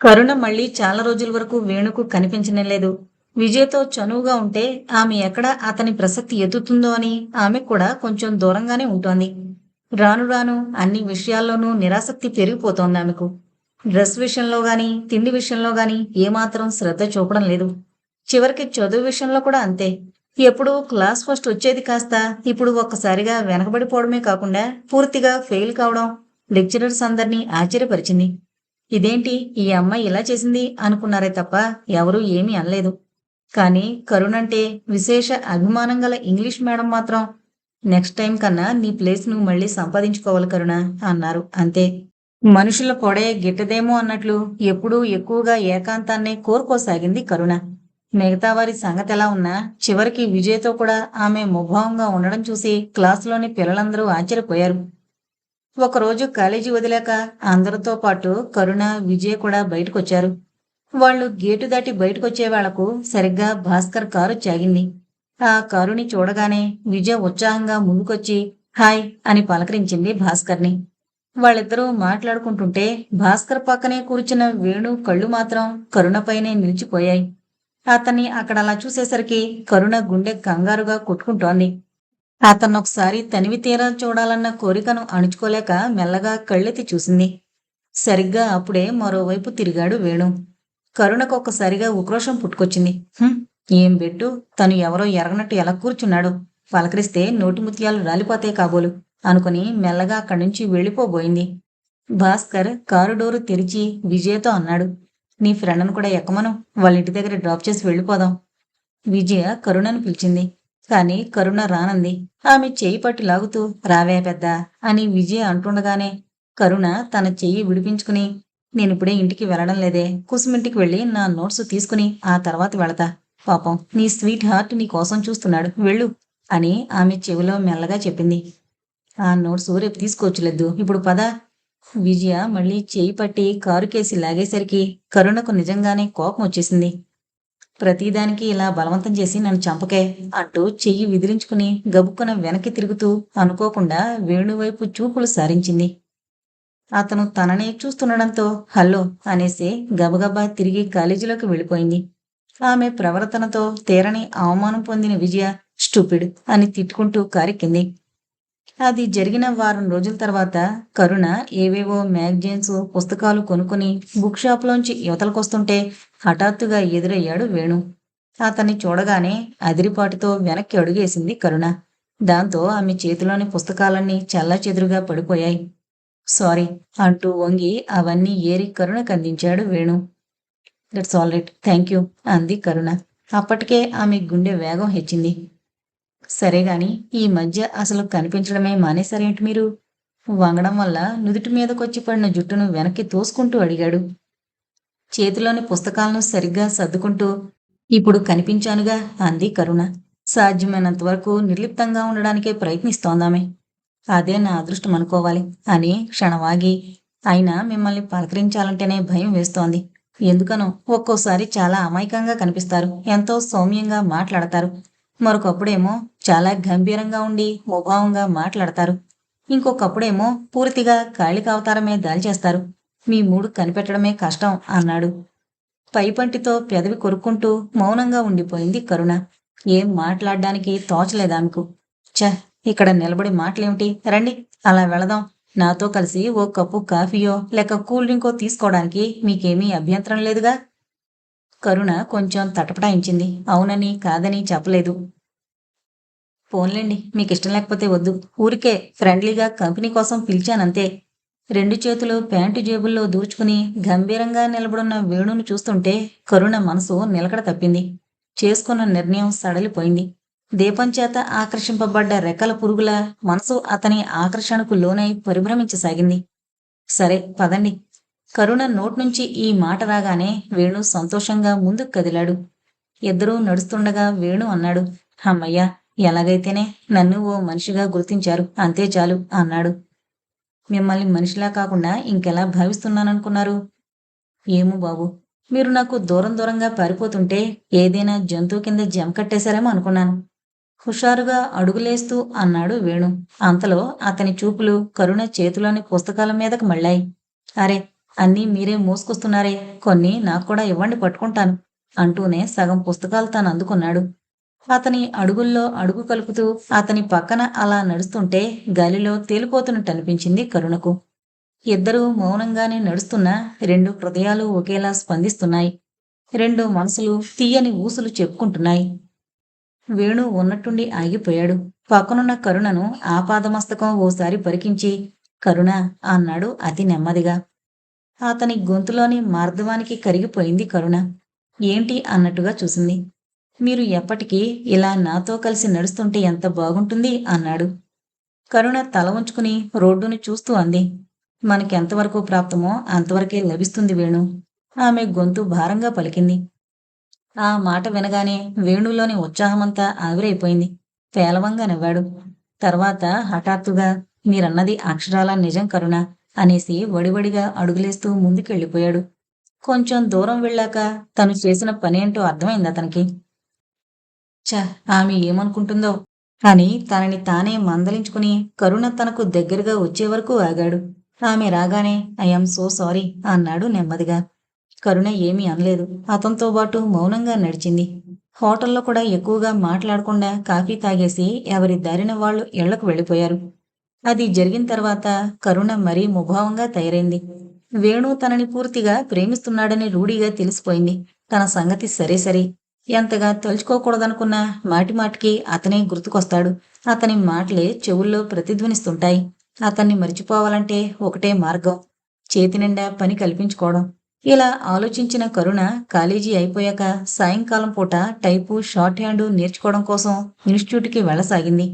కరుణ మళ్ళీ చాలా రోజుల వరకు వేణుకు కనిపించనేలేదు విజయ్తో చనువుగా ఉంటే ఆమె ఎక్కడ అతని ప్రసక్తి ఎత్తుతుందో అని ఆమె కూడా కొంచెం దూరంగానే ఉంటోంది. రాను రాను అన్ని విషయాల్లోనూ నిరాసక్తి పెరిగిపోతోంది ఆమెకు. డ్రెస్ విషయంలో గాని తిండి విషయంలో గాని ఏమాత్రం శ్రద్ధ చూపడం లేదు. చివరికి చదువు విషయంలో కూడా అంతే. ఎప్పుడు క్లాస్ ఫస్ట్ వచ్చేది కాస్త ఇప్పుడు ఒక్కసారిగా వెనకబడిపోవడమే కాకుండా పూర్తిగా ఫెయిల్ కావడం లెక్చరర్స్ అందరినీ ఆశ్చర్యపరిచింది. ఇదేంటి ఈ అమ్మాయి ఇలా చేసింది అనుకున్నారే తప్ప ఎవరూ ఏమీ అనలేదు. కానీ కరుణంటే విశేష అభిమానం గల ఇంగ్లీష్ మేడం మాత్రం నెక్స్ట్ టైం కన్నా నీ ప్లేస్ నువ్వు మళ్ళీ సంపాదించుకోవాలి కరుణ అన్నారు. అంతే. మనుషుల పొడే గిట్టదేమో అన్నట్లు ఎప్పుడూ ఎక్కువగా ఏకాంతాన్నే కోరుకోసాగింది కరుణ. మిగతా వారి సంగతి ఎలా ఉన్నా చివరికి విజయ్తో కూడా ఆమె ముభావంగా ఉండడం చూసి క్లాసులోని పిల్లలందరూ ఆశ్చర్యపోయారు. ఒకరోజు కాలేజీ వదిలాక అందరితో పాటు కరుణ విజయ్ కూడా బయటకొచ్చారు. వాళ్ళు గేటు దాటి బయటకొచ్చే వాళ్ళకు సరిగ్గా భాస్కర్ కారు చాగింది. ఆ కారుని చూడగానే విజయ్ ఉత్సాహంగా ముందుకొచ్చి హాయ్ అని పలకరించింది భాస్కర్ని. వాళ్ళిద్దరూ మాట్లాడుకుంటుంటే భాస్కర్ పక్కనే కూర్చున్న వేణు కళ్ళు మాత్రం కరుణపైనే నిలిచిపోయాయి. అతన్ని అక్కడ అలా చూసేసరికి కరుణ గుండె కంగారుగా కొట్టుకుంటోంది. అతను ఒకసారి తనివి తీరా చూడాలన్న కోరికను అణుచుకోలేక మెల్లగా కళ్ళెత్తి చూసింది. సరిగ్గా అప్పుడే మరోవైపు తిరిగాడు వేణు. కరుణకు ఒక్కసారిగా ఉక్రోషం పుట్టుకొచ్చింది. ఏం బెట్టు తను ఎవరో ఎరగనట్టు ఎలా కూర్చున్నాడు? పలకరిస్తే నోటి ముత్యాలు రాలిపోతాయి కాబోలు అనుకుని మెల్లగా అక్కడి నుంచి వెళ్ళిపోబోయింది. భాస్కర్ కారు డోరు తెరిచి విజయతో అన్నాడు. నీ ఫ్రెండ్ను కూడా ఎక్కమను? వాళ్ళ ఇంటి దగ్గర డ్రాప్ చేసి వెళ్ళిపోదాం. విజయ కరుణను పిలిచింది. కానీ కరుణ రానంది. ఆమె చేయి పట్టి లాగుతూ రావే పెద్ద అని విజయ అంటుండగానే కరుణ తన చెయ్యి విడిపించుకుని నేనిప్పుడే ఇంటికి వెళ్ళడం లేదే. కుసుమింటికి వెళ్ళి నా నోట్స్ తీసుకుని ఆ తర్వాత వెళతా. పాపం నీ స్వీట్ హార్ట్ నీ కోసం చూస్తున్నాడు. వెళ్ళు అని ఆమె చెవిలో మెల్లగా చెప్పింది. ఆ నోట్స్ రేపు తీసుకోవచ్చులేదు ఇప్పుడు పద. విజయ మళ్ళీ చేయి పట్టి కారుకేసి లాగేసరికి కరుణకు నిజంగానే కోపం వచ్చేసింది. ప్రతిదానికి ఇలా బలవంతం చేసి నన్ను చంపకే అంటూ చెయ్యి విదిరించుకుని గబుక్కున వెనక్కి తిరుగుతూ అనుకోకుండా వేణువైపు చూపులు సారించింది. అతను తననే చూస్తుండడంతో హలో అనేసి గబగబా తిరిగి కాలేజీలోకి వెళ్ళిపోయింది. ఆమె ప్రవర్తనతో తీరని అవమానం పొందిన విజయ స్టూపిడ్ అని తిట్టుకుంటూ కారెక్కింది. అది జరిగిన వారం రోజుల తర్వాత కరుణ ఏవేవో మ్యాగజైన్స్ పుస్తకాలు కొనుక్కుని బుక్ షాప్లోంచి యువతలకొస్తుంటే హఠాత్తుగా ఎదురయ్యాడు వేణు. అతన్ని చూడగానే అదిరిపాటుతో వెనక్కి అడుగేసింది కరుణ. దాంతో ఆమె చేతిలోని పుస్తకాలన్నీ చెల్లాచెదురుగా పడిపోయాయి. సారీ అంటూ వంగి అవన్నీ ఏరి కరుణకు అందించాడు Venu. That's all right thank you అంది కరుణ. అప్పటికే ఆమె గుండె వేగం హెచ్చింది. సరే గాని ఈ మధ్య అసలు కనిపించడమే మానేశారేంటి మీరు? వంగడం వల్ల నుదుటి మీదకొచ్చి పడిన జుట్టును వెనక్కి తోసుకుంటూ అడిగాడు. చేతిలోని పుస్తకాలను సరిగ్గా సర్దుకుంటూ ఇప్పుడు కనిపించానుగా అంది కరుణ. సాధ్యమైనంత వరకు నిర్లిప్తంగా ఉండడానికే ప్రయత్నిస్తోందామే. అదే నా అదృష్టం అనుకోవాలి అని క్షణవాగి అయినా మిమ్మల్ని పలకరించాలంటేనే భయం వేస్తోంది. ఎందుకనో ఒక్కోసారి చాలా అమాయకంగా కనిపిస్తారు. ఎంతో సౌమ్యంగా మాట్లాడతారు. మరొకప్పుడేమో చాలా గంభీరంగా ఉండి ముభావంగా మాట్లాడతారు. ఇంకొకప్పుడేమో పూర్తిగా కాళికావతారమే దాల్చేస్తారు మీ మూడు కనిపెట్టడమే కష్టం అన్నాడు. పైపంటితో పెదవి కొరుక్కుంటూ మౌనంగా ఉండిపోయింది కరుణ. ఏం మాట్లాడడానికి తోచలేదామెకు ఛ ఇక్కడ నిలబడి మాటలేమిటి? రండి అలా వెళదాం. నాతో కలిసి ఓ కప్పు కాఫీయో లేక కూల్ డ్రింకో తీసుకోవడానికి మీకేమీ అభ్యంతరం లేదుగా? కరుణ కొంచెం తటపటాయించింది. అవునని కాదని చెప్పలేదు. ఫోన్లేండి మీకు ఇష్టం లేకపోతే వద్దు. ఊరికే ఫ్రెండ్లీగా కంపెనీ కోసం పిలిచానంతే. రెండు చేతులు ప్యాంటు జేబుల్లో దూర్చుకుని గంభీరంగా నిలబడున్న వేణును చూస్తుంటే కరుణ మనసు నిలకడ తప్పింది. చేసుకున్న నిర్ణయం సడలిపోయింది. దీపం చేత ఆకర్షింపబడ్డ రెక్కల పురుగుల మనసు అతని ఆకర్షణకు లోనై పరిభ్రమించసాగింది. సరే పదండి. కరుణ నోట్ నుంచి ఈ మాట రాగానే వేణు సంతోషంగా ముందుకు కదిలాడు. ఇద్దరూ నడుస్తుండగా వేణు అన్నాడు అమ్మయ్యా ఎలాగైతేనే నన్ను ఓ మనిషిగా గుర్తించారు. అంతే చాలు అన్నాడు. మిమ్మల్ని మనిషిలా కాకుండా ఇంకెలా భావిస్తున్నాననుకున్నారు? ఏమో బాబు మీరు నాకు దూరం దూరంగా పారిపోతుంటే ఏదైనా జంతువు కింద జమ కట్టేశారేమో అనుకున్నాను. హుషారుగా అడుగులేస్తూ అన్నాడు వేణు. అంతలో అతని చూపులు కరుణ చేతిలోని పుస్తకాల మీదకు మళ్ళాయి. అరే అన్నీ మీరే మోసుకొస్తున్నారే. కొన్ని నాకు కూడా ఇవ్వండి పట్టుకుంటాను అంటూనే సగం పుస్తకాలు తాను అందుకున్నాడు. అతని అడుగుల్లో అడుగు కలుపుతూ అతని పక్కన అలా నడుస్తుంటే గాలిలో తేలిపోతున్నట్టు అనిపించింది కరుణకు. ఇద్దరూ మౌనంగానే నడుస్తున్నా రెండు హృదయాలు ఒకేలా స్పందిస్తున్నాయి. రెండు మనసులు తీయని ఊసులు చెప్పుకుంటున్నాయి. వేణు ఉన్నట్టుండి ఆగిపోయాడు. పక్కనున్న కరుణను ఆపాదమస్తకం ఓసారి పరికించి కరుణ అన్నాడు అతి నెమ్మదిగా అతని గొంతులోని మార్ధవానికి కరిగిపోయింది కరుణ. ఏంటి అన్నట్టుగా చూసింది. మీరు ఎప్పటికీ ఇలా నాతో కలిసి నడుస్తుంటే ఎంత బాగుంటుంది అన్నాడు. కరుణ తల ఉంచుకుని రోడ్డుని చూస్తూ అంది. మనకెంతవరకు ప్రాప్తమో అంతవరకే లభిస్తుంది వేణు. ఆమె గొంతు భారంగా పలికింది. ఆ మాట వినగానే వేణులోని ఉత్సాహమంతా ఆవిరైపోయింది. పేలవంగా నవ్వాడు. తర్వాత హఠాత్తుగా మీరన్నది అక్షరాల నిజం కరుణ. అనేసి వడివడిగా అడుగులేస్తూ ముందుకెళ్ళిపోయాడు. కొంచెం దూరం వెళ్ళాక తను చేసిన పనేంటో అర్థమైంది అతనికి చ ఆమె ఏమనుకుంటుందో? అని తనని తానే మందలించుకుని కరుణ తనకు దగ్గరగా వచ్చే వరకు ఆగాడు. ఆమె రాగానే ఐఎమ్ సో సారీ అన్నాడు నెమ్మదిగా. కరుణ ఏమీ అనలేదు. అతనితో పాటు మౌనంగా నడిచింది. హోటల్లో కూడా ఎక్కువగా మాట్లాడకుండా కాఫీ తాగేసి ఎవరి దారిన వాళ్ళు ఇళ్ళకు వెళ్ళిపోయారు. అది జరిగిన తర్వాత కరుణ మరీ ముభావంగా తయారైంది. వేణు తనని పూర్తిగా ప్రేమిస్తున్నాడని రూఢిగా తెలిసిపోయింది. తన సంగతి సరే సరే. ఎంతగా తలుచుకోకూడదనుకున్నా మాటిమాటికి అతనే గుర్తుకొస్తాడు. అతని మాటలే చెవుల్లో ప్రతిధ్వనిస్తుంటాయి. అతన్ని మరిచిపోవాలంటే ఒకటే మార్గం. చేతి నిండా పని కల్పించుకోవడం. ఇలా ఆలోచించిన కరుణ కాలేజీ అయిపోయాక సాయంకాలం పూట టైపు షార్ట్ హ్యాండ్ నేర్చుకోవడం కోసం ఇన్స్టిట్యూట్కి వెళ్ళసాగింది.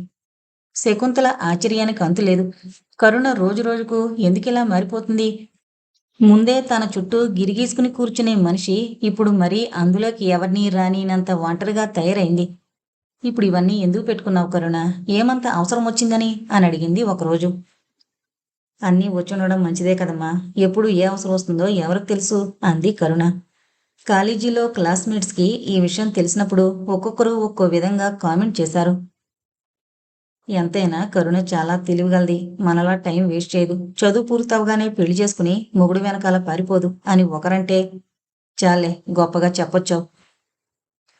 శకుంతల ఆశ్చర్యానికి అంతులేదు కరుణ రోజు రోజుకు ఎందుకిలా మారిపోతుంది? ముందే తన చుట్టూ గిరిగీసుకుని కూర్చునే మనిషి ఇప్పుడు మరీ అందులోకి ఎవరిని రానినంత ఒంటరిగా తయారైంది. ఇప్పుడు ఇవన్నీ ఎందుకు పెట్టుకున్నావు కరుణ? ఏమంత అవసరం వచ్చిందని? అని అడిగింది ఒకరోజు. అన్నీ వచ్చుండడం మంచిదే కదమ్మా. ఎప్పుడు ఏ అవసరం వస్తుందో ఎవరికి తెలుసు? అంది కరుణ. కాలేజీలో క్లాస్మేట్స్కి ఈ విషయం తెలిసినప్పుడు ఒక్కొక్కరు ఒక్కో విధంగా కామెంట్ చేశారు. ఎంతైనా కరుణ చాలా తెలివిగలది. మనలా టైం వేస్ట్ చేయదు. చదువు పూర్తవగానే పెళ్ళి చేసుకుని మొగుడు వెనకాల పారిపోదు అని ఒకరంటే చాలే గొప్పగా చెప్పొచ్చావు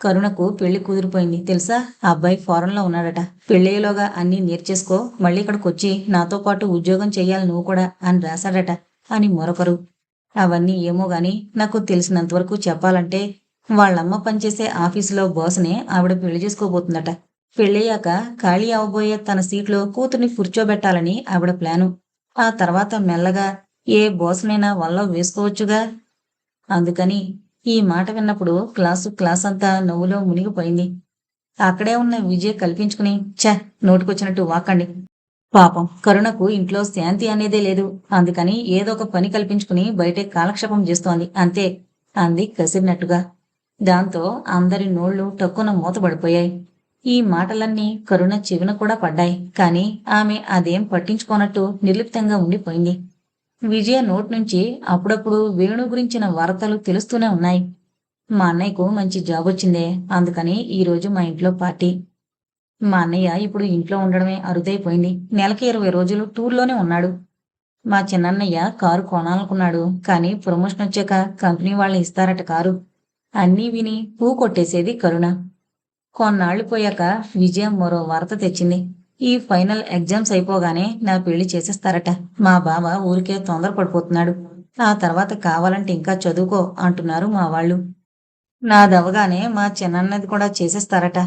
కరుణకు పెళ్ళి కుదిరిపోయింది. తెలుసా? ఆ అబ్బాయి ఫారెన్లో ఉన్నాడట. పెళ్ళయ్యేలోగా అన్నీ నేర్చేసుకో మళ్ళీ ఇక్కడికి వచ్చి నాతో పాటు ఉద్యోగం చెయ్యాలి నువ్వు కూడా అని రాశాడట అని మరొకరు. అవన్నీ ఏమో గాని నాకు తెలిసినంతవరకు చెప్పాలంటే వాళ్ళమ్మ పనిచేసే ఆఫీసులో బాస్నే ఆవిడ పెళ్ళి చేసుకోబోతుందట. పెళ్ళయ్యాక ఖాళీ అవబోయే తన సీట్లో కూతుర్ని కూర్చోబెట్టాలని ఆవిడ ప్లాను. ఆ తర్వాత మెల్లగా ఏ బోసనైనా వల్ల వేసుకోవచ్చుగా? అందుకని ఈ మాట విన్నప్పుడు క్లాసు క్లాస్ అంతా నవ్వులో మునిగిపోయింది. అక్కడే ఉన్న విజయ్ కల్పించుకుని ఛ నోటుకొచ్చినట్టు వాకండి పాపం కరుణకు ఇంట్లో శాంతి అనేదే లేదు. అందుకని ఏదో ఒక పని కల్పించుకుని బయటే కాలక్షేపం చేస్తోంది. అంతే అంది కసిరినట్టుగా. దాంతో అందరి నోళ్ళు టక్కున మూతపడిపోయాయి. ఈ మాటలన్నీ కరుణ చెవిన కూడా పడ్డాయి. కాని ఆమె అదేం పట్టించుకోనట్టు నిర్లిప్తంగా ఉండిపోయింది. విజయ నోట్ నుంచి అప్పుడప్పుడు వేణు గురించిన వార్తలు తెలుస్తూనే ఉన్నాయి. మా అన్నయ్యకు మంచి జాబ్ వచ్చిందే. అందుకని ఈరోజు మా ఇంట్లో పార్టీ. మా అన్నయ్య ఇప్పుడు ఇంట్లో ఉండడమే అరుదైపోయింది. నెలకి ఇరవై రోజులు టూర్లోనే ఉన్నాడు. మా చిన్నన్నయ్య కారు కొనాలనుకున్నాడు. కానీ ప్రమోషన్ వచ్చాక కంపెనీ వాళ్ళు ఇస్తారట కారు. అన్నీ విని పూ కొట్టేసేది కరుణ. కొన్నాళ్ళు పోయాక విజయం మరో వార్త తెచ్చింది. ఈ ఫైనల్ ఎగ్జామ్స్ అయిపోగానే నా పెళ్ళి చేసేస్తారట. మా బావ ఊరికే తొందర పడిపోతున్నాడు ఆ తర్వాత కావాలంటే ఇంకా చదువుకో అంటున్నారు మా వాళ్ళు. నాదవగానే మా చిన్నన్నది కూడా చేసేస్తారట.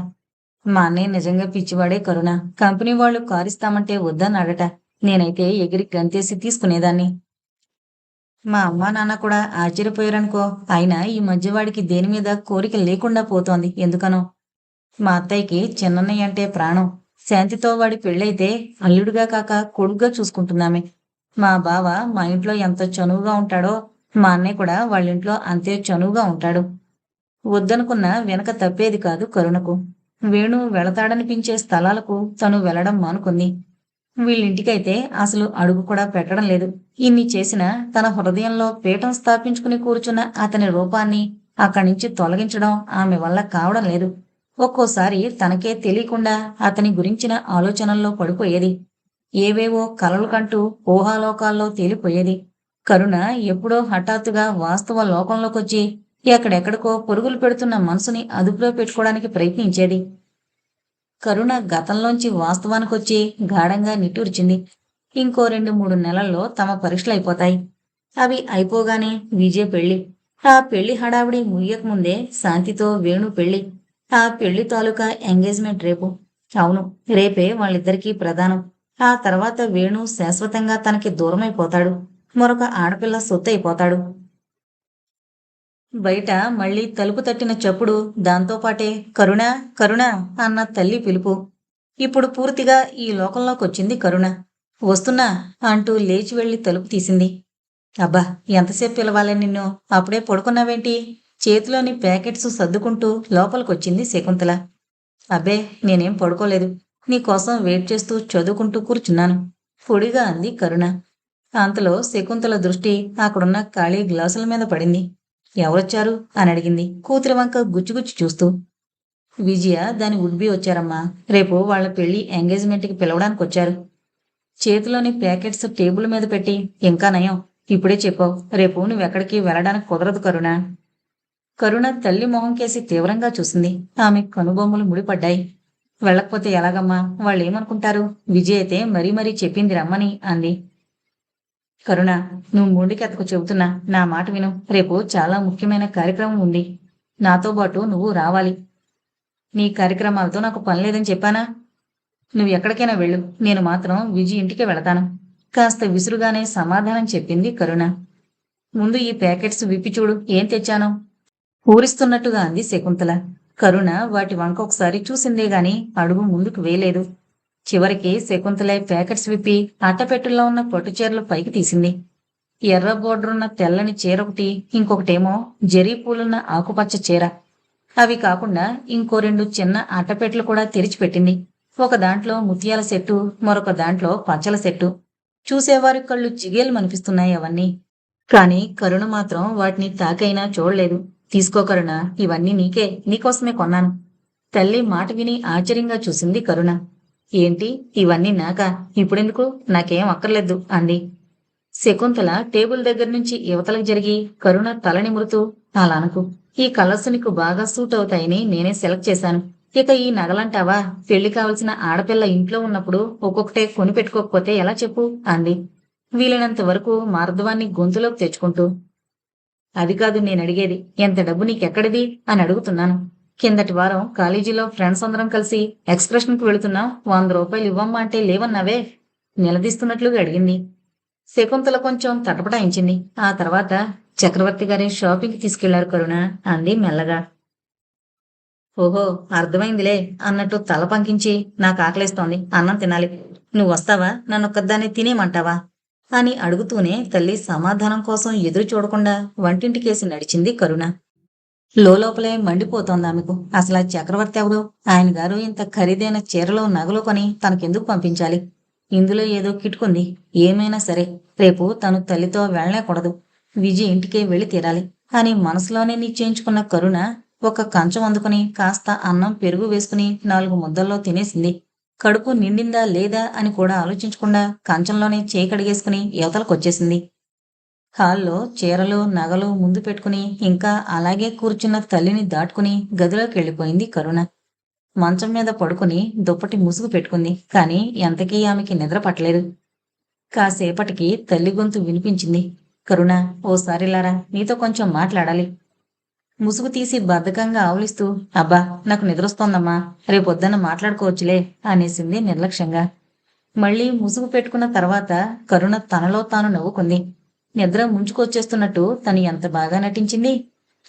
మా అన్నయ్య నిజంగా పిచ్చివాడే కరుణ. కంపెనీ వాళ్ళు కారిస్తామంటే వద్దన్నాడట. నేనైతే ఎగిరి గంతేసి తీసుకునేదాన్ని. మా అమ్మా నాన్న కూడా ఆశ్చర్యపోయారనుకో అయినా ఈ మధ్యవాడికి దేని మీద కోరిక లేకుండా పోతోంది. ఎందుకనో మా అత్తయ్యకి చిన్నన్నయ్య అంటే ప్రాణం. శాంతితో వాడి పెళ్ళైతే అల్లుడుగా కాక కొడుగ్గా చూసుకుంటున్నామే. మా బావ మా ఇంట్లో ఎంత చనువుగా ఉంటాడో మా అన్నయ్య కూడా వాళ్ళ ఇంట్లో అంతే చనువుగా ఉంటాడు. వద్దనుకున్న వెనక తప్పేది కాదు కరుణకు. వేణు వెళతాడనిపించే స్థలాలకు తను వెళ్ళడం మానుకుంది. వీళ్ళింటికైతే అసలు అడుగు కూడా పెట్టడం లేదు. ఇన్ని చేసినా తన హృదయంలో పీఠం స్థాపించుకుని కూర్చున్న అతని రూపాన్ని అక్కడి నుంచి తొలగించడం ఆమె వల్ల కావడం లేదు. ఒక్కోసారి తనకే తెలియకుండా అతని గురించిన ఆలోచనల్లో పడిపోయేది. ఏవేవో కలలు కంటూ ఊహాలోకాల్లో తేలిపోయేది. కరుణ ఎప్పుడో హఠాత్తుగా వాస్తవ లోకంలోకొచ్చి ఎక్కడెక్కడికో పొరుగులు పెడుతున్న మనసుని అదుపులో పెట్టుకోవడానికి ప్రయత్నించేది. కరుణ గతంలోంచి వాస్తవానికొచ్చి గాఢంగా నిట్టూర్చింది. ఇంకో రెండు మూడు నెలల్లో తమ పరీక్షలు అయిపోతాయి. అవి అయిపోగానే విజయ పెళ్ళి ఆ పెళ్ళి హడావిడి ముయ్యకముందే శాంతితో వేణు పెళ్ళి ఆ పెళ్ళి తాలూకా ఎంగేజ్మెంట్ రేపు. అవును రేపే వాళ్ళిద్దరికీ ప్రధానం. ఆ తర్వాత వేణు శాశ్వతంగా తనకి దూరమైపోతాడు. మరొక ఆడపిల్ల సొత్తైపోతాడు. బయట మళ్ళీ తలుపు తట్టిన చప్పుడు దాంతోపాటే కరుణ కరుణ అన్న తల్లి పిలుపు. ఇప్పుడు పూర్తిగా ఈ లోకంలోకొచ్చింది కరుణ. వస్తున్నా అంటూ లేచి వెళ్ళి తలుపు తీసింది. అబ్బా ఎంతసేపు పిలవాలి నిన్ను? అప్పుడే పడుకున్నావేంటి? చేతిలోని ప్యాకెట్స్ సర్దుకుంటూ లోపలికొచ్చింది శకుంతల. అబ్బే నేనేం పడుకోలేదు. నీకోసం వెయిట్ చేస్తూ చదువుకుంటూ కూర్చున్నాను పొడిగా అంది కరుణ. అంతలో శకుంతల దృష్టి అక్కడున్న ఖాళీ గ్లాసుల మీద పడింది. ఎవరొచ్చారు? అని అడిగింది కూతురి వంక గుచ్చిగుచ్చి చూస్తూ. విజయ దాని ఉడ్బి వచ్చారమ్మా. రేపు వాళ్ళ పెళ్ళి ఎంగేజ్మెంట్కి పిలవడానికి వచ్చారు చేతిలోని ప్యాకెట్స్ టేబుల్ మీద పెట్టి ఇంకా నయం ఇప్పుడే చెప్పావు. రేపు నువ్వెక్కడికి వెళ్ళడానికి కుదరదు కరుణ. కరుణ తల్లి మొహం కేసి తీవ్రంగా చూసింది. ఆమె కనుబొమ్మలు ముడిపడ్డాయి. వెళ్ళకపోతే ఎలాగమ్మా? వాళ్ళు ఏమనుకుంటారు విజయ్ అయితే మరీ మరీ చెప్పింది రమ్మని అంది. కరుణ నువ్వు మొండికెతకు చెబుతున్నా? నా మాట విను. రేపు చాలా ముఖ్యమైన కార్యక్రమం ఉంది. నాతో పాటు నువ్వు రావాలి. నీ కార్యక్రమాలతో నాకు పని లేదని చెప్పానా? నువ్వు ఎక్కడికైనా వెళ్ళు. నేను మాత్రం విజయ్ ఇంటికి వెళతాను. కాస్త విసురుగానే సమాధానం చెప్పింది కరుణ. ముందు ఈ ప్యాకెట్స్ విప్పి చూడు. ఏం తెచ్చాను? ఊరిస్తున్నట్టుగా అంది శకుంతల. కరుణ వాటి వంక ఒకసారి చూసిందే గాని అడుగు ముందుకు వేయలేదు. చివరికి శకుంతలే ప్యాకెట్స్ విప్పి అట్టపెట్టుల్లో ఉన్న పట్టుచీరలు పైకి తీసింది. ఎర్ర బోర్డరున్న తెల్లని చీర ఒకటి ఇంకొకటేమో జరీ పూలున్న ఆకుపచ్చ చీర. అవి కాకుండా ఇంకో రెండు చిన్న అట్టపెట్టెలు కూడా తెరిచిపెట్టింది. ఒక దాంట్లో ముత్యాల సెట్టు మరొక దాంట్లో పచ్చల సెట్టు. చూసేవారి కళ్ళు చిగేలు మనిపిస్తున్నాయి అవన్నీ. కాని కరుణ మాత్రం వాటిని తాకైనా చూడలేదు. తీసుకో కరుణ ఇవన్నీ నీకే నీకోసమే కొన్నాను. తల్లి మాట విని ఆశ్చర్యంగా చూసింది కరుణ. ఏంటి ఇవన్నీ నాక? ఇప్పుడెందుకు? నాకేం అక్కర్లేదు అంది. శకుంతల టేబుల్ దగ్గర నుంచి యువతలకు జరిగి కరుణ తల నిమురుతూ అలానకు ఈ కలర్స్ నీకు బాగా సూట్ అవుతాయని నేనే సెలెక్ట్ చేశాను. ఇక ఈ నగలంటావా? పెళ్ళి కావలసిన ఆడపిల్ల ఇంట్లో ఉన్నప్పుడు ఒక్కొక్కటే కొని పెట్టుకోకపోతే ఎలా చెప్పు? అంది. వీలైనంత వరకు మార్ధవాన్ని గొంతులోకి తెచ్చుకుంటూ అది కాదు నేను అడిగేది ఎంత డబ్బు నీకెక్కడిది? అని అడుగుతున్నాను. కిందటి వారం కాలేజీలో ఫ్రెండ్స్ అందరం కలిసి ఎక్స్ప్రెషన్కి వెళుతున్నాం వంద రూపాయలు ఇవ్వమ్మా అంటే లేవన్నావే? నిలదీస్తున్నట్లుగా అడిగింది. శకుంతల కొంచెం తటపటాయించింది. ఆ తర్వాత చక్రవర్తి గారి షాపింగ్కి తీసుకెళ్ళారు కరుణ అంది మెల్లగా. ఓహో అర్థమైందిలే అన్నట్టు తల పంకించి నాకు ఆకలేస్తోంది. అన్నం తినాలి. నువ్వు వస్తావా? నన్ను ఒక్కదాన్ని తినేమంటావా అని అడుగుతూనే తల్లి సమాధానం కోసం ఎదురు చూడకుండా వంటింటికేసి నడిచింది కరుణ. లోపలే మండిపోతోంది ఆమెకు. అసలు చక్రవర్తి ఎవరు? ఆయన గారు ఇంత ఖరీదైన చీరలో నగలు కొని తనకెందుకు పంపించాలి? ఇందులో ఏదో కిట్టుకుంది ఏమైనా సరే రేపు తను తల్లితో వెళ్ళలేకూడదు. విజయ్ ఇంటికే వెళ్ళి తీరాలి అని మనసులోనే నిశ్చయించుకున్న కరుణ ఒక కంచం అందుకుని కాస్త అన్నం పెరుగు వేసుకుని నాలుగు ముద్దల్లో తినేసింది. కడుపు నిండిందా లేదా అని కూడా ఆలోచించకుండా కంచంలోనే చేయి కడిగేసుకుని యువతలకొచ్చేసింది. హాల్లో చీరలు నగలు ముందు పెట్టుకుని ఇంకా అలాగే కూర్చున్న తల్లిని దాటుకుని గదిలోకి వెళ్ళిపోయింది కరుణ. మంచం మీద పడుకుని దుప్పటి ముసుగు పెట్టుకుంది కానీ ఎంతకీ ఆమెకి నిద్ర పట్టలేదు. కాసేపటికి తల్లి గొంతు వినిపించింది. కరుణ ఓసారిలారా నీతో కొంచెం మాట్లాడాలి. ముసుగు తీసి బద్ధకంగా ఆవులిస్తూ అబ్బా నాకు నిద్రొస్తోందమ్మా రేపొద్దున మాట్లాడుకోవచ్చులే అనేసింది నిర్లక్ష్యంగా. మళ్ళీ ముసుగు పెట్టుకున్న తర్వాత కరుణ తనలో తాను నవ్వుకుంది. నిద్ర ముంచుకొచ్చేస్తున్నట్టు తను ఎంత బాగా నటించింది.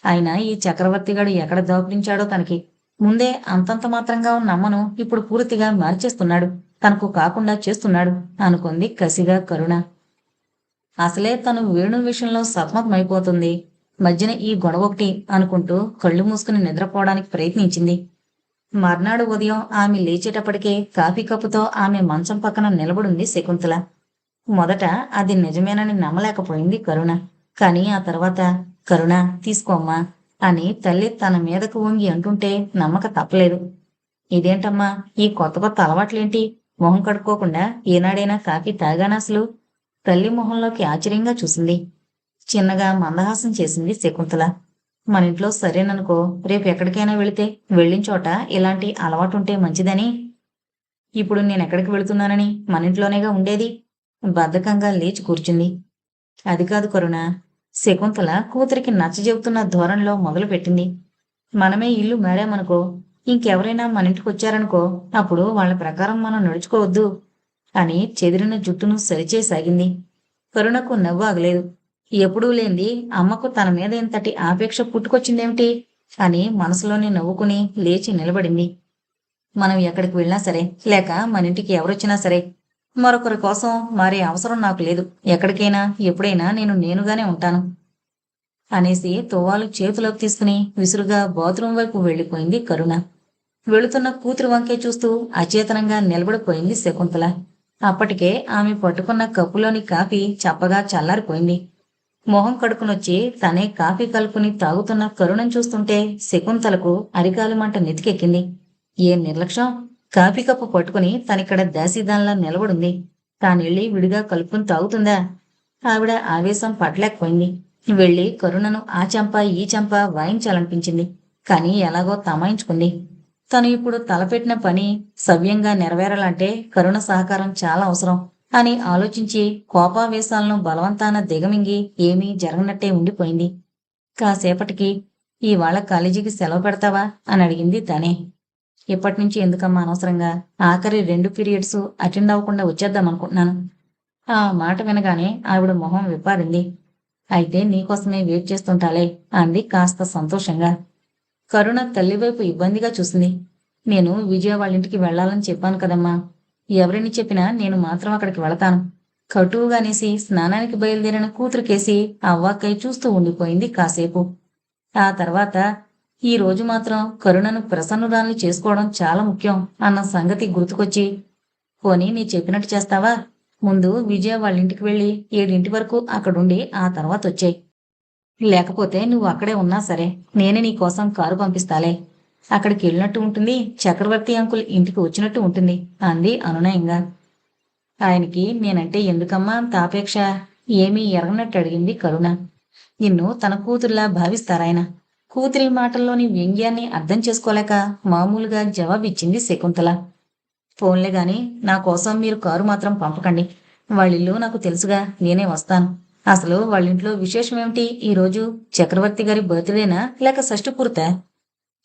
ఆయన ఈ చక్రవర్తిగాడు ఎక్కడ దోపడించాడో తనకి. ముందే అంతంత మాత్రంగా ఉన్న అమ్మను ఇప్పుడు పూర్తిగా మార్చేస్తున్నాడు. తనకు కాకుండా చేస్తున్నాడు అనుకుంది కసిగా కరుణ. అసలే తను వేణు విషయంలో సతమతమైపోతుంది. మధ్యన ఈ గొడవ ఒకటి అనుకుంటూ కళ్ళు మూసుకుని నిద్రపోవడానికి ప్రయత్నించింది. మర్నాడు ఉదయం ఆమె లేచేటప్పటికే కాఫీ కప్పుతో ఆమె మంచం పక్కన నిలబడింది శకుంతల. మొదట అది నిజమేనని నమ్మలేకపోయింది కరుణ. కానీ ఆ తర్వాత కరుణ తీసుకోమ్మా అని తల్లి తన మీదకు వంగి అంటుంటే నమ్మక తప్పలేదు. ఇదేంటమ్మా ఈ కొత్త కొత్త అలవాట్లేంటి? మొహం కడుక్కోకుండా ఏనాడైనా కాఫీ తాగానా అసలు? తల్లి మొహంలోకి ఆశ్చర్యంగా చూసింది. చిన్నగా మందహాసం చేసింది శకుంతల. మన ఇంట్లో సరేననుకో రేపు ఎక్కడికైనా వెళితే వెళ్ళిన చోట ఇలాంటి అలవాటు ఉంటే మంచిదని. ఇప్పుడు నేను ఎక్కడికి వెళుతున్నానని మన ఇంట్లోనేగా ఉండేది. బద్ధకంగా లేచి కూర్చుంది. అది కాదు కరుణ శకుంతల కూతురికి నచ్చజెబుతున్న ధోరణిలో మొదలుపెట్టింది మనమే ఇల్లు మారామనుకో ఇంకెవరైనా మన ఇంటికి వచ్చారనుకో అప్పుడు వాళ్ళ ప్రకారం మనం నడుచుకోవద్దు అని చెదిరిన జుట్టును సరిచేసాగింది కరుణకు నవ్వు ఆగలేదు. ఎప్పుడూ లేంది అమ్మకు తన మీద ఇంతటి ఆపేక్ష పుట్టుకొచ్చిందేమిటి? అని మనసులోనే నవ్వుకుని లేచి నిలబడింది. మనం ఎక్కడికి వెళ్ళినా సరే లేక మన ఇంటికి ఎవరొచ్చినా సరే మరొకరి కోసం మారే అవసరం నాకు లేదు. ఎక్కడికైనా ఎప్పుడైనా నేను నేనుగానే ఉంటాను. అనేసి తువ్వాలు చేతిలోకి తీసుకుని విసురుగా బాత్రూం వైపు వెళ్ళిపోయింది కరుణ. వెళుతున్న కూతురు వంకే చూస్తూ అచేతనంగా నిలబడిపోయింది శకుంతల. అప్పటికే ఆమె పట్టుకున్న కప్పులోని కాఫీ చప్పగా చల్లారిపోయింది. మొహం కడుకునొచ్చి తనే కాఫీ కలుపుని తాగుతున్న కరుణం చూస్తుంటే శకుంతలకు అరికాలు మంట నెతికెక్కింది. ఏ నిర్లక్ష్యం? కాఫీ కప్పు పట్టుకుని తనిక్కడ దాసీదాన్లా నిలబడుంది. తానెళ్ళి విడిగా కలుపుకుని తాగుతుందా? ఆవిడ ఆవేశం పట్టలేకపోయింది. వెళ్ళి కరుణను ఆ చెంప ఈ చెంప వాయించాలనిపించింది. కానీ ఎలాగో తమాయించుకుంది. తను ఇప్పుడు తలపెట్టిన పని సవ్యంగా నెరవేరాలంటే కరుణ సహకారం చాలా అవసరం. అని ఆలోచించి కోపావేశాలను బలవంతాన దిగమింగి ఏమీ జరగనట్టే ఉండిపోయింది. కాసేపటికి ఇవాళ కాలేజీకి సెలవు పెడతావా? అని అడిగింది తనే. ఇప్పటి నుంచి ఎందుకమ్మా అనవసరంగా? ఆఖరి రెండు పీరియడ్స్ అటెండ్ అవ్వకుండా వచ్చేద్దాం అనుకుంటున్నాను. ఆ మాట వినగానే ఆవిడ మొహం విప్పారింది. అయితే నీకోసమే వెయిట్ చేస్తుంటాలే అంది కాస్త సంతోషంగా. కరుణ తల్లివైపు ఇబ్బందిగా చూసింది. నేను విజయ వాళ్ళ ఇంటికి వెళ్ళాలని చెప్పాను కదమ్మా. ఎవరిని చెప్పినా నేను మాత్రం అక్కడికి వెళతాను. కటువుగానేసి స్నానానికి బయలుదేరిన కూతురుకేసి అవ్వాకై చూస్తూ ఉండిపోయింది కాసేపు. ఆ తర్వాత ఈ రోజు మాత్రం కరుణను ప్రసన్నురాల్ని చేసుకోవడం చాలా ముఖ్యం అన్న సంగతి గుర్తుకొచ్చి పోనీ నీ చెప్పినట్టు చేస్తావా? ముందు విజయ వాళ్ళ ఇంటికి వెళ్ళి ఏడింటి వరకు అక్కడుండి ఆ తర్వాత వచ్చాయి. లేకపోతే నువ్వు అక్కడే ఉన్నా సరే నేనే నీ కోసం కారు పంపిస్తాలే. అక్కడికి వెళ్ళినట్టు ఉంటుంది. చక్రవర్తి అంకుల్ ఇంటికి వచ్చినట్టు ఉంటుంది. అంది అనునయంగా. ఆయనకి నేనంటే ఎందుకమ్మా అంత ఆపేక్ష ఏమీ ఎరగనట్టు అడిగింది కరుణ. నిన్ను తన కూతురులా భావిస్తారాయన కూతురి మాటల్లోని వ్యంగ్యాన్ని అర్థం చేసుకోలేక మామూలుగా జవాబిచ్చింది శకుంతల. ఫోన్లే గాని నా కోసం మీరు కారు మాత్రం పంపకండి. వాళ్ళిల్లు నాకు తెలుసుగా నేనే వస్తాను. అసలు వాళ్ళింట్లో విశేషం ఏమిటి ఈరోజు చక్రవర్తి గారి బర్త్డేనా? లేక షష్టి పూర్తా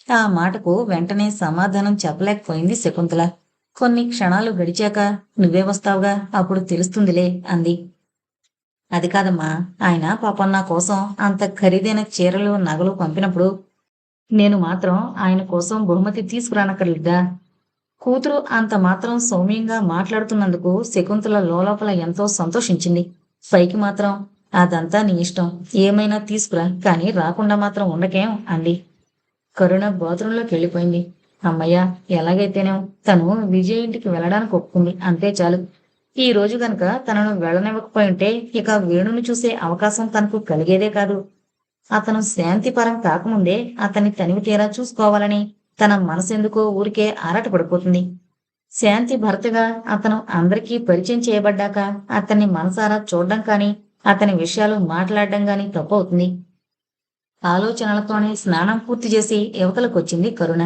ఆ మాటకు వెంటనే సమాధానం చెప్పలేకపోయింది శకుంతల. కొన్ని క్షణాలు గడిచాక నువ్వే వస్తావుగా? అప్పుడు తెలుస్తుందిలే అంది. అది కాదమ్మా ఆయన పాపం నా కోసం అంత ఖరీదైన చీరలు నగలు పంపినప్పుడు నేను మాత్రం ఆయన కోసం బహుమతి తీసుకురానక్కర్లేదా? కూతురు అంత మాత్రం సౌమ్యంగా మాట్లాడుతున్నందుకు శకుంతల లోలోపల ఎంతో సంతోషించింది. పైకి మాత్రం అదంతా నీ ఇష్టం. ఏమైనా తీసుకురా కానీ రాకుండా మాత్రం ఉండకేం అంది. కరుణ బాత్రూంలోకి వెళ్ళిపోయింది. అమ్మయ్య ఎలాగైతేనే? తను విజయ్ ఇంటికి వెళ్ళడానికి ఒప్పుకుంది. అంతే చాలు. ఈ రోజు గనక తనను వెళ్ళనివ్వకపోయి ఉంటే ఇక వేణుని చూసే అవకాశం తనకు కలిగేదే కాదు. అతను శాంతిపరం కాకముందే అతన్ని తనివి తీరా చూసుకోవాలని తన మనసెందుకో ఊరికే ఆరాటపడిపోతుంది శాంతి భర్తగా అతను అందరికీ పరిచయం చేయబడ్డాక అతన్ని మనసారా చూడడం కానీ అతని విషయాలు మాట్లాడడం గాని తప్పవుతుంది ఆలోచనలతోనే స్నానం పూర్తి చేసి యువతలకొచ్చింది కరుణ.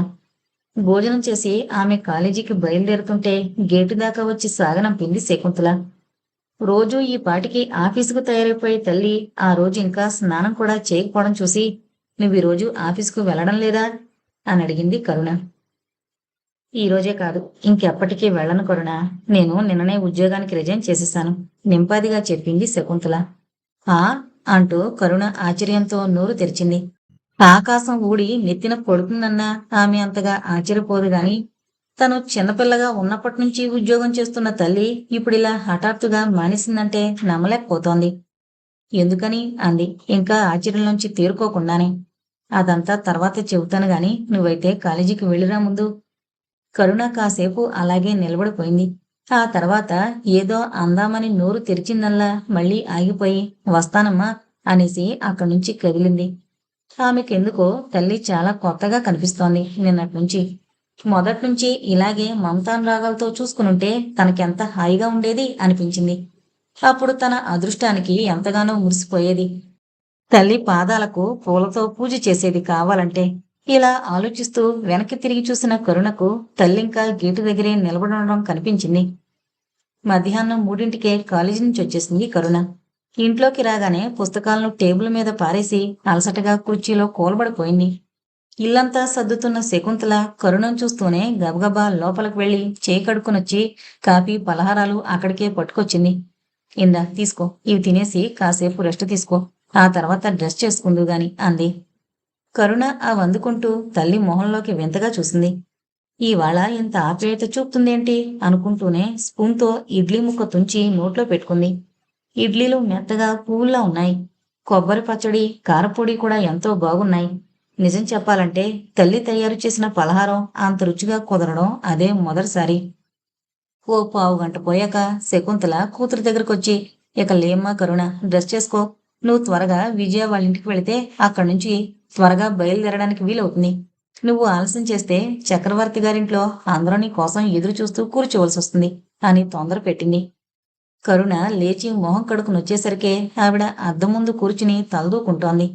భోజనం చేసి ఆమె కాలేజీకి బయలుదేరుతుంటే గేటు దాకా వచ్చి సాగనంపింది శకుంతల. రోజు ఈ పాటికి ఆఫీసుకు తయారైపోయే తల్లి ఆ రోజు ఇంకా స్నానం కూడా చేయకపోవడం చూసి నువ్వు ఈ రోజు ఆఫీసుకు వెళ్ళడం లేదా? అని అడిగింది కరుణ. ఈ రోజే కాదు ఇంకెప్పటికీ వెళ్ళను కరుణ. నేను నిన్ననే ఉద్యోగానికి రిజైన్ చేసేసాను నింపాదిగా చెప్పింది శకుంతల. ఆ? అంటూ కరుణ ఆశ్చర్యంతో నోరు తెరిచింది. ఆకాశం ఊడి నెత్తిన పడుతుందన్నా ఆమె అంతగా ఆశ్చర్యపోదు గాని తను చిన్నపిల్లగా ఉన్నప్పటి నుంచి ఉద్యోగం చేస్తున్న తల్లి ఇప్పుడిలా హఠాత్తుగా మానేసిందంటే నమ్మలేకపోతోంది. ఎందుకని? అంది. ఇంకా ఆశ్చర్యంలోంచి తేరుకోకుండానే. అదంతా తర్వాత చెబుతాను గాని నువ్వైతే కాలేజీకి వెళ్ళిరా ముందు. కరుణ కాసేపు అలాగే నిలబడిపోయింది. ఆ తర్వాత ఏదో అందామని నోరు తెరిచిందల్లా మళ్ళీ ఆగిపోయి వస్తానమ్మా అనేసి అక్కడి నుంచి కదిలింది. ఆమెకెందుకో తల్లి చాలా కొత్తగా కనిపిస్తోంది నిన్నటి నుంచి మొదటి నుంచి ఇలాగే మమతాన్ రాగాలతో చూసుకునుంటే తనకెంత హాయిగా ఉండేది అనిపించింది. అప్పుడు తన అదృష్టానికి ఎంతగానో మురిసిపోయేది. తల్లి పాదాలకు పూలతో పూజ చేసేది కావాలంటే ఇలా ఆలోచిస్తూ వెనక్కి తిరిగి చూసిన కరుణకు తల్లింకా గేటు దగ్గరే నిలబడడం కనిపించింది. మధ్యాహ్నం మూడింటికే కాలేజీ నుంచి వచ్చేసింది కరుణ. ఇంట్లోకి రాగానే పుస్తకాలను టేబుల్ మీద పారేసి అలసటగా కుర్చీలో కోల్బడిపోయింది. ఇల్లంతా సర్దుతున్న శకుంతల కరుణం చూస్తూనే గబగబా లోపలికి వెళ్ళి చేయి కడుక్కునొచ్చి కాఫీ పలహారాలు అక్కడికే పట్టుకొచ్చింది. ఇందా తీసుకో. ఇవి తినేసి కాసేపు రెస్ట్ తీసుకో. ఆ తర్వాత డ్రెస్ చేసుకుందు గాని అంది. కరుణ ఆ వందుకుంటూ తల్లి మొహంలోకి వింతగా చూసింది. ఇవాళ ఇంత ఆప్యాయత చూపుతుందేంటి? అనుకుంటూనే స్పూన్తో ఇడ్లీ ముక్క తుంచి నోట్లో పెట్టుకుంది. ఇడ్లీలు మెత్తగా పువ్వుల్లా ఉన్నాయి. కొబ్బరి పచ్చడి కారపొడి కూడా ఎంతో బాగున్నాయి. నిజం చెప్పాలంటే తల్లి తయారు చేసిన పలహారం అంత రుచిగా కుదరడం అదే మొదటిసారి. ఓ పావు గంట పోయాక శకుంతల కూతురు దగ్గరకొచ్చి ఇక లేమ్మా కరుణ డ్రెస్ చేసుకో. నువ్వు త్వరగా విజయ వాళ్ళ ఇంటికి వెళితే అక్కడి నుంచి త్వరగా బయలుదేరడానికి వీలవుతుంది. నువ్వు ఆలస్యం చేస్తే చక్రవర్తి గారింట్లో అందరూ నీ కోసం ఎదురు చూస్తూ కూర్చోవలసి వస్తుంది అని తొందర పెట్టింది. కరుణ లేచి మొహం కడుకుని వచ్చేసరికే ఆవిడ అద్దం ముందు కూర్చుని తలదూకుంటోంది.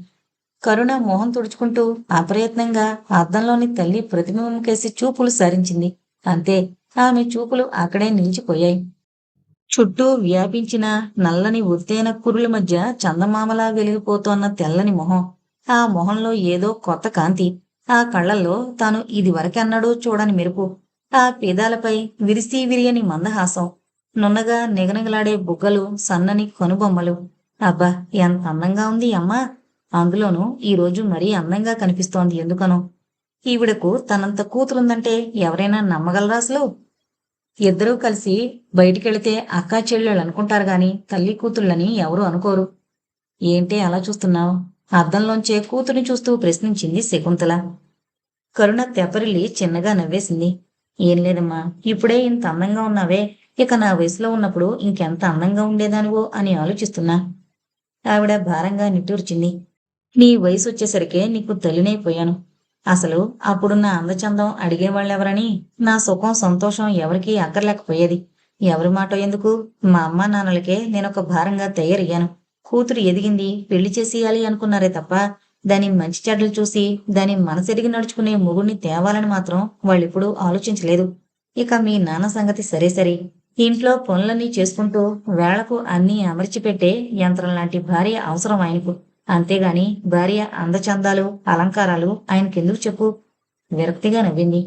కరుణ మొహం తుడుచుకుంటూ అప్రయత్నంగా అద్దంలోని తల్లి ప్రతిబింబం కేసి చూపులు సరించింది. అంతే ఆమె చూపులు అక్కడే నిలిచిపోయాయి. చుట్టూ వ్యాపించిన నల్లని ఉత్తేన కురుల మధ్య చందమామలా వెలిగిపోతోన్న తెల్లని మొహం. ఆ మొహంలో ఏదో కొత్త కాంతి. ఆ కళ్ళల్లో తాను ఇదివరకెన్నడూ చూడని మెరుపు. ఆ పేదాలపై విరిసి విరియని మందహాసం. నున్నగా నిగనగలాడే బుగ్గలు సన్నని కనుబొమ్మలు. అబ్బా ఎంత అందంగా ఉంది అమ్మా! అందులోనూ ఈరోజు మరీ అందంగా కనిపిస్తోంది ఎందుకనో. ఈవిడకు తనంత కూతురుందంటే ఎవరైనా నమ్మగలరా అసలు? ఇద్దరూ కలిసి బయటికెళితే అక్కా చెల్లెళ్ళు అనుకుంటారు గాని తల్లి కూతుళ్ళని ఎవరూ అనుకోరు. ఏంటి అలా చూస్తున్నావు? అద్దంలోంచే కూతురిని చూస్తూ ప్రశ్నించింది శకుంతల. కరుణ తెపరిల్లి చిన్నగా నవ్వేసింది. ఏం లేదమ్మా ఇప్పుడే ఇంత అందంగా ఉన్నావే. ఇక నా వయసులో ఉన్నప్పుడు ఇంకెంత అందంగా ఉండేదానివో అని ఆలోచిస్తున్నా. ఆవిడ భారంగా నిట్టూర్చింది. నీ వయసు వచ్చేసరికే నీకు తల్లినైపోయాను. అసలు అప్పుడున్న అందచందం అడిగేవాళ్ళెవరని? నా సుఖం సంతోషం ఎవరికీ అక్కర్లేకపోయేది. ఎవరి మాట ఎందుకు? మా అమ్మ నాన్నలకే నేనొక భారంగా తయారయ్యాను. కూతురు ఎదిగింది పెళ్ళి చేసేయాలి అనుకున్నారే తప్ప దాని మంచి చెడ్డలు చూసి దాని మనసెరిగి నడుచుకునే మొగుడిని తేవాలని మాత్రం వాళ్ళిప్పుడు ఆలోచించలేదు. ఇక మీ నాన్న సంగతి సరే సరే. ఇంట్లో పనులన్నీ చేసుకుంటూ వేళకు అన్నీ అమర్చిపెట్టే యంత్రం లాంటి భార్య అవసరం ఆయనకు. అంతేగాని భార్య అందచందాలు అలంకారాలు ఆయనకెందుకు చెప్పు? విరక్తిగా నవ్వింది.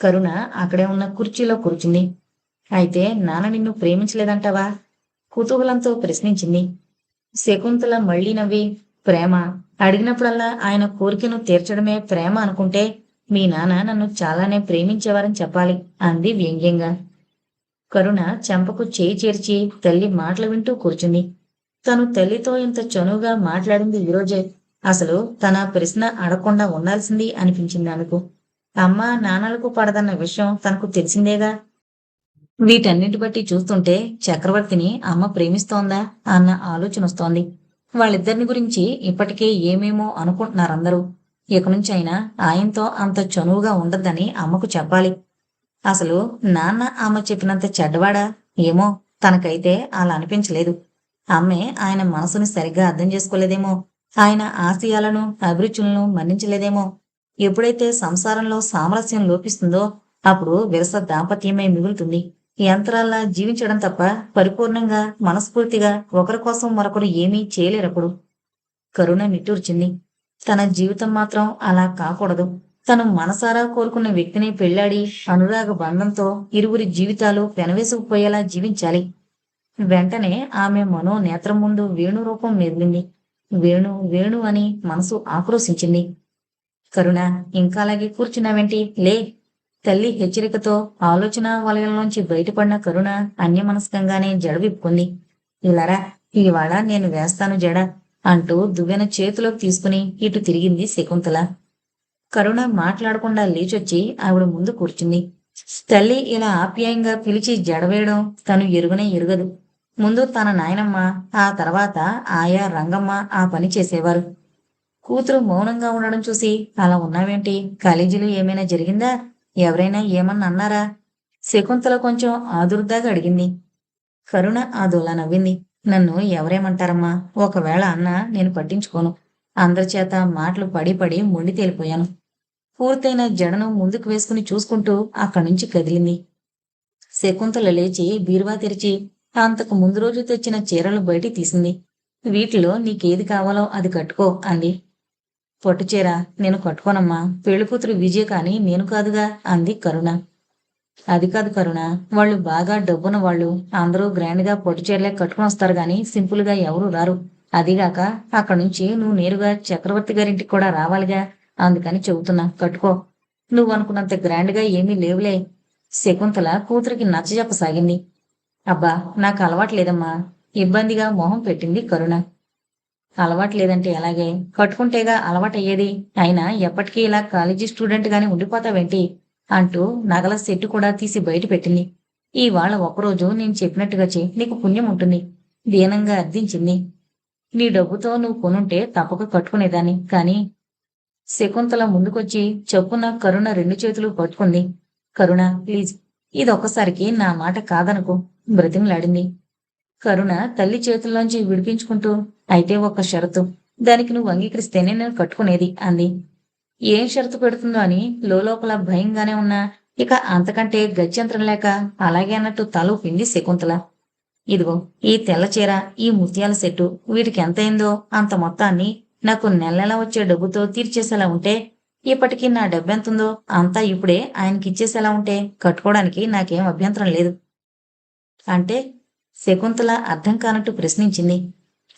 కరుణ అక్కడే ఉన్న కుర్చీలో కూర్చుంది. అయితే నాన్న నిన్ను ప్రేమించలేదంటావా? కుతూహలంతో ప్రశ్నించింది. శకుంతల మళ్ళీ నవ్వి ప్రేమ అడిగినప్పుడల్లా ఆయన కోరికను తీర్చడమే ప్రేమ అనుకుంటే మీ నాన్న నన్ను చాలానే ప్రేమించేవారని చెప్పాలి అంది వ్యంగ్యంగా. కరుణ చెంపకు చేయి చేర్చి తల్లి మాటలు వింటూ కూర్చుంది. తను తల్లితో ఇంత చనువుగా మాట్లాడింది ఈరోజే. అసలు తన ప్రశ్న అడగకుండా ఉండాల్సింది అనిపించింది ఆమెకు. అమ్మ నాన్నలకు పడదన్న విషయం తనకు తెలిసిందేగా? వీటన్నిటి బట్టి చూస్తుంటే చక్రవర్తిని అమ్మ ప్రేమిస్తోందా అన్న ఆలోచన వస్తోంది. వాళ్ళిద్దరిని గురించి ఇప్పటికే ఏమేమో అనుకుంటున్నారందరూ. ఇక నుంచి అయినా ఆయనతో అంత చనువుగా ఉండద్దని అమ్మకు చెప్పాలి. అసలు నాన్న ఆమె చెప్పినంత చెడ్డవాడా? ఏమో తనకైతే అలా అనిపించలేదు. అమ్మే ఆయన మనసుని సరిగ్గా అర్థం చేసుకోలేదేమో. ఆయన ఆశయాలను అభిరుచులను మన్నించలేదేమో. ఎప్పుడైతే సంసారంలో సామరస్యం లోపిస్తుందో అప్పుడు విరస దాంపత్యమే మిగులుతుంది. యంత్రాల్లా జీవించడం తప్ప పరిపూర్ణంగా మనస్ఫూర్తిగా ఒకరి కోసం మరొకరు ఏమీ చేయలేరప్పుడు. కరుణ నిట్టూర్చింది. తన జీవితం మాత్రం అలా కాకూడదు. తను మనసారా కోరుకున్న వ్యక్తిని పెళ్ళాడి అనురాగ బంధంతో ఇరువురి జీవితాలు పెనవేసుకుపోయేలా జీవించాలి. వెంటనే ఆమె మనో నేత్రం ముందు వేణు రూపం మెరిగింది వేణు వేణు అని మనసు ఆక్రోశించింది. కరుణ ఇంకా అలాగే కూర్చున్నావేంటి? లే! తల్లి హెచ్చరికతో ఆలోచన వలయంలోంచి బయటపడిన కరుణ అన్యమనస్కంగానే జడ విప్పుకుంది. ఇలారా ఇవాళ నేను వేస్తాను జడ అంటూ దువ్వెన చేతిలోకి తీసుకుని ఇటు తిరిగింది శకుంతల. కరుణ మాట్లాడకుండా లేచొచ్చి ఆవిడ ముందు కూర్చుంది. తల్లి ఇలా ఆప్యాయంగా పిలిచి జడవేయడం తను ఎరుగనే ఎరుగదు. ముందు తన నాయనమ్మ ఆ తర్వాత ఆయా రంగమ్మ ఆ పని చేసేవారు. కూతురు మౌనంగా ఉండడం చూసి అలా ఉన్నావేంటి? కాలేజీలో ఏమైనా జరిగిందా? ఎవరైనా ఏమన్నా అన్నారా శకుంతల కొంచెం ఆదుర్దాగా అడిగింది. కరుణ ఆదోలా నవ్వింది. నన్ను ఎవరేమంటారమ్మా? ఒకవేళ అన్నా నేను పట్టించుకోను. అందరి చేత మాటలు పడి పడి మొండి తేలిపోయాను. పూర్తయిన జడను ముందుకు వేసుకుని చూసుకుంటూ అక్కడి నుంచి కదిలింది. శకుంతల లేచి బీరువా తెరిచి అంతకు ముందు రోజు తెచ్చిన చీరలు బయటికి తీసింది. వీటిలో నీకేది కావాలో అది కట్టుకో అంది. పొట్టు చీర నేను కట్టుకోనమ్మా. పెళ్ళికూతురు విజయ కాని నేను కాదుగా అంది కరుణ. అది కాదు కరుణ వాళ్ళు బాగా డబ్బున వాళ్ళు అందరూ గ్రాండ్గా పొట్టు చీరలే కట్టుకుని వస్తారు గాని సింపుల్గా ఎవరు ఎవరూ రారు. అదిగాక అక్కడి నుంచి నువ్వు నేరుగా చక్రవర్తి గారింటికి కూడా రావాలిగా అందుకని చెబుతున్నా కట్టుకో. నువ్వు అనుకున్నంత గ్రాండ్గా ఏమీ లేవులే. శకుంతల కూతురికి నచ్చజెప్పసాగింది. అబ్బా నాకు అలవాటు లేదమ్మా. ఇబ్బందిగా మొహం పెట్టింది కరుణ. అలవాటు లేదంటే ఎలాగే? కట్టుకుంటేగా అలవాటయ్యేది? అయినా ఎప్పటికీ ఇలా కాలేజీ స్టూడెంట్ గాని ఉండిపోతావేంటి? అంటూ నగల సెట్టు కూడా తీసి బయట పెట్టింది. ఇవాళ ఒకరోజు నేను చెప్పినట్టుగా చే నీకు పుణ్యం ఉంటుంది. దీనంగా అర్థించింది. నీ డబ్బుతో నువ్వు కొనుంటే తప్పక కట్టుకునేదాన్ని. కాని శకుంతల ముందుకొచ్చి చెప్పున కరుణ రెండు చేతులు పట్టుకుంది. కరుణ ప్లీజ్ ఇదొక్కసారికి నా మాట కాదనుకో బ్రతిమలాడింది. కరుణ తల్లి చేతుల్లోంచి విడిపించుకుంటూ అయితే ఒక షరతు. దానికి నువ్వు అంగీకరిస్తేనే నేను కట్టుకునేది అంది. ఏం షరతు పెడుతుందో అని లోపల భయంగానే ఉన్నా. ఇక అంతకంటే గత్యంతరం లేక అలాగే అన్నట్టు తలపింది శకుంతల. ఇదిగో ఈ తెల్ల చీర ఈ ముత్యాల సెట్టు వీటికి ఎంతైందో అంత మొత్తాన్ని నాకు నెల నెల వచ్చే డబ్బుతో తీర్చేసేలా ఉంటే ఇప్పటికీ నా డబ్బెంతుందో అంతా ఇప్పుడే ఆయనకి ఇచ్చేసేలా ఉంటే కట్టుకోవడానికి నాకేం అభ్యంతరం లేదు. అంటే శకుంతల అర్థం కానట్టు ప్రశ్నించింది.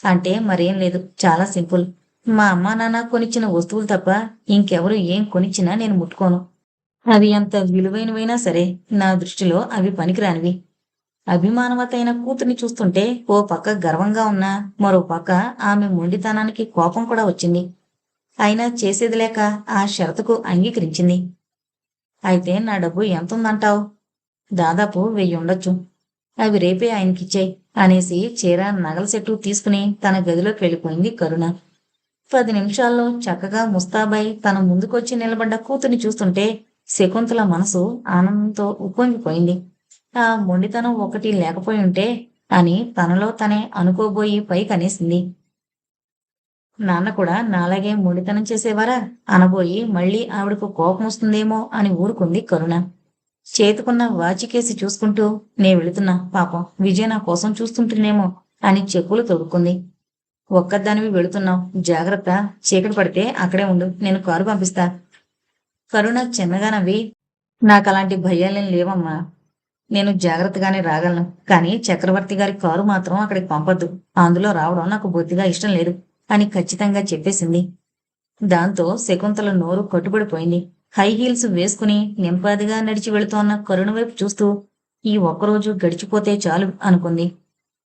అంటే మరేం లేదు చాలా సింపుల్. మా అమ్మా నాన్న కొనిచ్చిన వస్తువులు తప్ప ఇంకెవరు ఏం కొనిచ్చినా నేను ముట్టుకోను. అవి అంత విలువైనవైనా సరే నా దృష్టిలో అవి పనికిరానివి. అభిమానవతైన కూతుర్ని చూస్తుంటే ఓ పక్క గర్వంగా ఉన్నా మరో పక్క ఆమె మొండితనానికి కోపం కూడా వచ్చింది. అయినా చేసేది లేక ఆ షరతుకు అంగీకరించింది. అయితే నా డబ్బు ఎంతుందంటావు? దాదాపు వెయ్యి ఉండొచ్చు. అవి రేపే ఆయనకిచ్చాయి. అనేసి చీర నగల చెట్టు తీసుకుని తన గదిలోకి వెళ్ళిపోయింది కరుణ. పది నిమిషాల్లో చక్కగా ముస్తాబాయ్ తన ముందుకొచ్చి నిలబడ్డ కూతుని చూస్తుంటే శకుంతల మనసు ఆనందంతో ఉప్పొంగిపోయింది. ఆ మొండితనం ఒకటి లేకపోయి ఉంటే అని తనలో తనే అనుకోబోయి పైకనేసింది. నాన్న కూడా నాలాగే మొండితనం చేసేవారా? అనబోయి మళ్ళీ ఆవిడకు కోపం వస్తుందేమో అని ఊరుకుంది కరుణ. చేతుకున్న వాచికేసి చూసుకుంటూ నే వెళుతున్నా పాపం. విజయ నా కోసం చూస్తుంటేనేమో అని చెప్పులు తొడుక్కుంది. ఒక్కదానివి వెళుతున్నావు. జాగ్రత్త. చీకటి పడితే అక్కడే ఉండు. నేను కారు పంపిస్తా. కరుణ చిన్నగా నవ్వి నాకు అలాంటి భయాలేం లేవమ్మా. నేను జాగ్రత్తగానే రాగలను. కానీ చక్రవర్తి గారి కారు మాత్రం అక్కడికి పంపద్దు. అందులో రావడం నాకు బొత్తిగా ఇష్టం లేదు అని ఖచ్చితంగా చెప్పేసింది. దాంతో శకుంతల నోరు కట్టుబడిపోయింది. హై హీల్స్ వేసుకుని నింపాదిగా నడిచి వెళుతోన్న కరుణ వైపు చూస్తూ ఈ ఒక్కరోజు గడిచిపోతే చాలు అనుకుంది.